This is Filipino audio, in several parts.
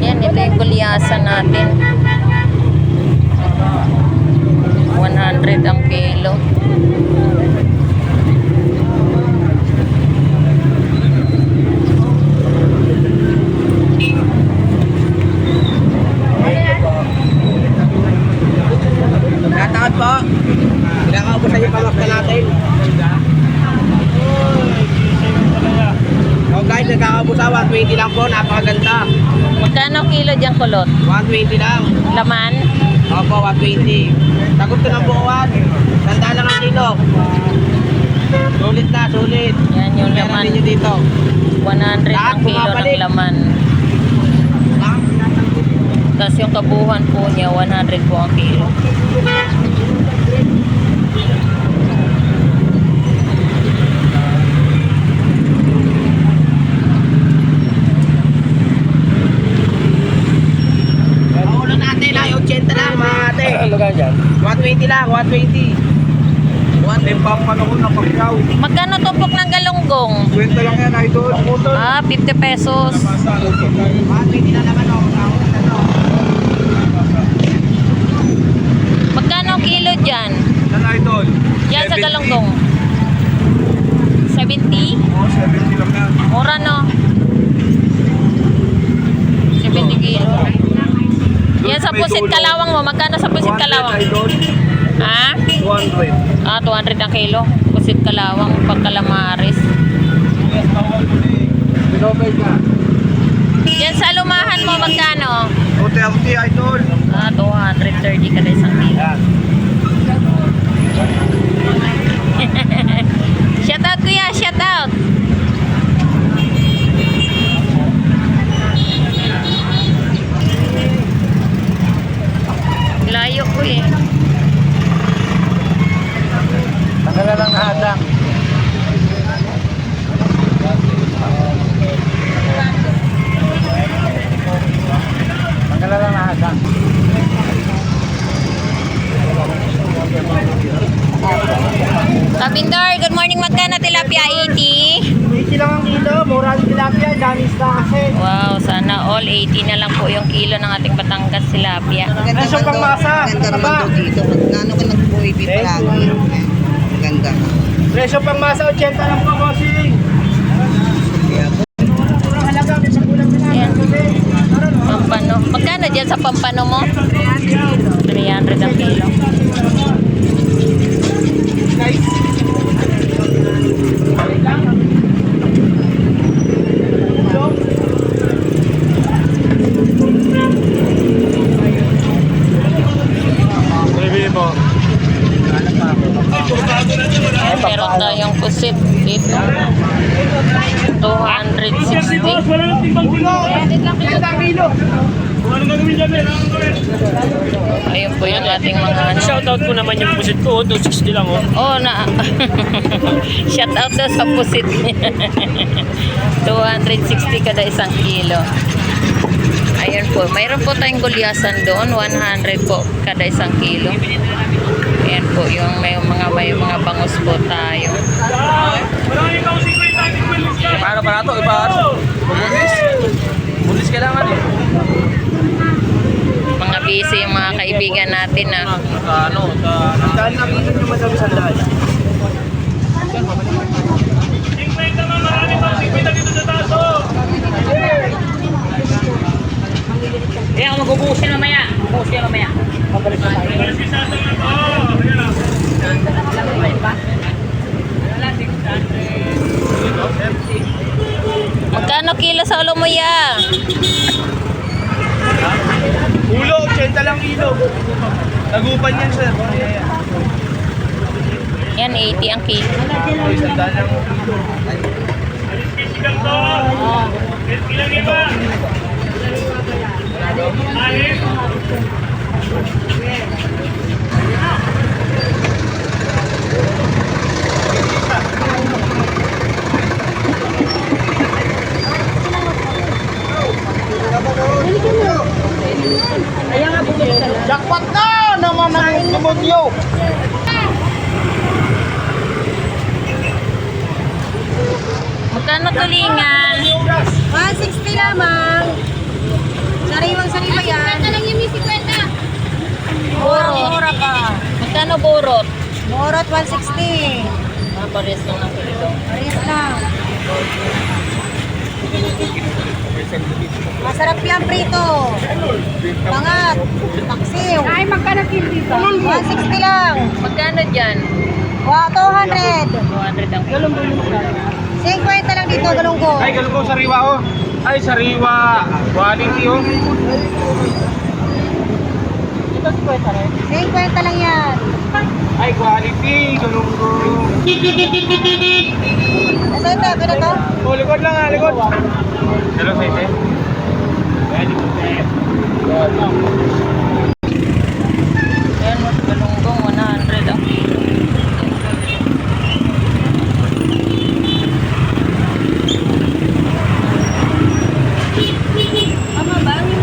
Yan, ito yung gulyasan natin. 100 ang kilo. Natakot po. Pinakaubusan yung pamakta natin. Oh guys, nagkakabusa. 120 lang po. Napakaganda. Magkano kilo dyan kulot? 120 lang. Laman? Opo, 120. Sagot ko ng buuan. Tanda lang ang kilo. Sulit na, sulit. Yan yung Meron laman. ninyo dito. 100 Lahat ang kilo ng laman. Tapos yung kabuhan po niya, 100 po ang kilo. Ang ulo natin ay 80 lang mga ate. Ano ka dyan? 120 lang, 120. 120 pa panahon na pagkaw. Magkano tupok ng galunggong? Kwenta lang yan, idol. Ah, 50 pesos. 120 na naman oh. Ano? Magkano kilo dyan? Yan, idol. Yan sa 70. galunggong. 70? Oo, 70 lang yan. Mura no? 70 kilo. Yan sa pusit kalawang mo. Magkano sa pusit 200, kalawang? idol. Ha? 200. Ah, 200 ang kilo. Pusit kalawang pag kalamaris. Pinobay ka. Yan sa lumahan mo, magkano? O, 30, idol. Ah, 230 kada isang kilo. Yan. Shout out kuya, shout out. Layo ko eh. Tanggalan lang hadang. Tanggalan lang hadang. Kabindor, good morning. Magkano tilapia 80? 80 lang ang kilo. Mura ang tilapia. Dami isda kasi. Wow, sana all 80 na lang po yung kilo ng ating Batangas tilapia. Presyo pang masa. Ganda naman daw dito. Magkano ka nag-buhay Thank palagi? Ganda. Presyo pang masa. 80 lang po, bossing. Murang halaga. May pagkulang na Yan. natin. Pampano. Magkano dyan sa pampano mo? 300 ang kilo. Guys. Tayong pusit dito. 260. kilo. Ayun po yung ating mga ano. Shoutout ko naman yung pusit ko, 260 lang oh. Oh, na. Shout out daw sa pusit. 260 kada isang kilo. Ayun po. Mayroon po tayong gulyasan doon. 100 po kada isang kilo. Ayan po yung may mga may mga bangus po tayo. Paano para to? Iba ano? Bulis? Bulis kailangan eh. Mga busy yung mga kaibigan natin ah. Sa ano? Sa... Dahil nakita nyo madami sa dahil. Eh, ako magbubusin mamaya. Bubusin mamaya. Magkano kilo sa Olomoya? Ulo, 80 lang kilo. Nagupan yan, sir. Yan, 80 ang kilo. Isang daan lang. Jackpot na naman ang demonyo. Magkano tulingan? yan? 160 lamang. Sariwang sariwa yan. Ano lang yung 50? Burot. Mura pa. Magkano burot? Murot 160. Ah, pares lang ang kilo. Parehas lang. Masarap yan prito. Pangat. Taksiw. Ay, magkano kilo dito? 160 lang. Magkano dyan? Wow, 200. 200 ang kilo. 50 lang dito, galunggo. Ay, ganun ko sariwa oh. Ay, sariwa. Quality oh. 50 lang yan. Ay, quality. Ganun ko. Nasa ito, pwede to? Oh, likod lang ah, likod. Hello, Sete. Ready po, Sete. Ayan, mas galunggong 100 ang kilo.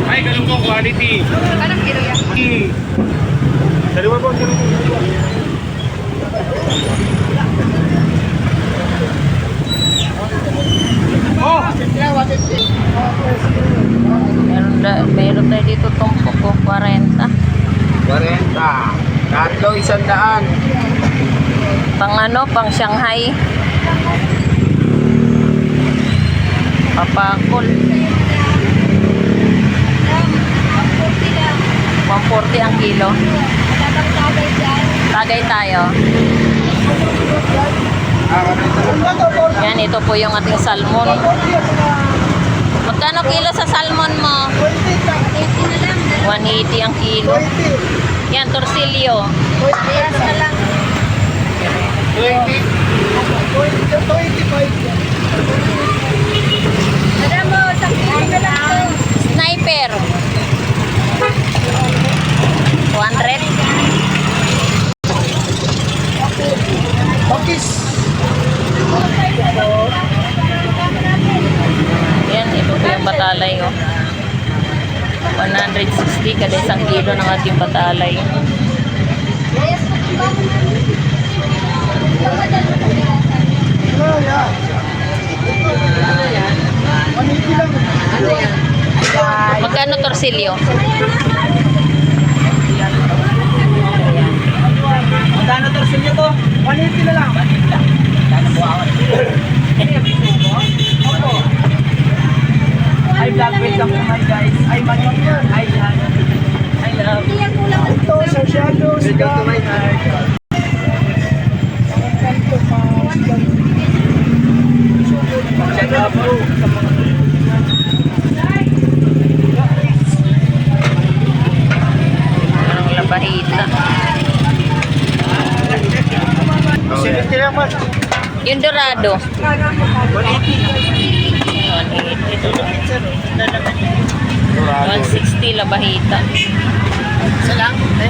Ay, ganun ko quality. Anong kilo yan? Sariwa po, sariwa. Oh! Meron, da, meron tayo dito tumpok ko, 40. 40. Tatlo, isang daan. Pang ano, pang Shanghai. Papakol. 140 ang kilo. Tagay tayo. Yan, ito po yung ating salmon. Magkano kilo sa salmon mo? 180 ang kilo. Yan, torsilyo. 20. Madam mo, isang kilo na lang. Sniper. 200. Bakis. Yan, ito po yung batalay, oh. 160 kada isang kilo ng ating batalay. Magkano torsilyo? Magkano torsin nyo to? 180 na lang. Ay, vlog, welcome to my guys. Ay, man, ay, yan. I love. Ito, sa shadows. Welcome to my heart. Check out bro. Parang labahita. Sinit ka naman. Yung dorado. 180. Ito. 160 labahita. Isa lang. Eh.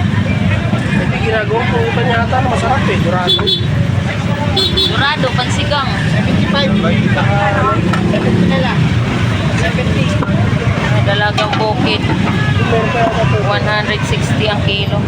Hindi ginagawa ko ito yata na masarap eh. Durado. Dorado, pansigang. 75. Balita ka. 70 na lang. 70. Dalagang bukid. 160 ang kilo.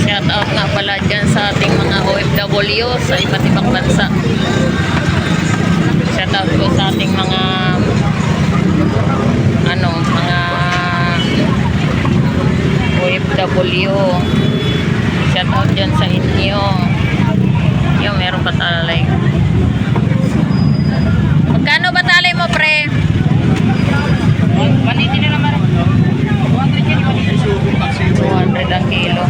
Shout out nga pala dyan sa ating mga OFW sa iba't ibang bansa. Shout out po sa ating mga ano, mga OFW. Shout out dyan sa inyo. Yung meron pa talay. Magkano ba talay mo, pre? 180 na naman. 200 yan. 200 ang kilo.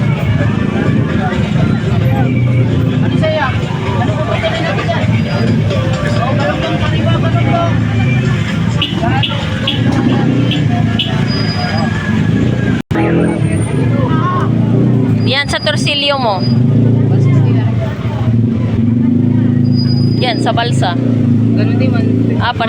Torsilyo mo. Yan, sa balsa. Ganun din man. Ah,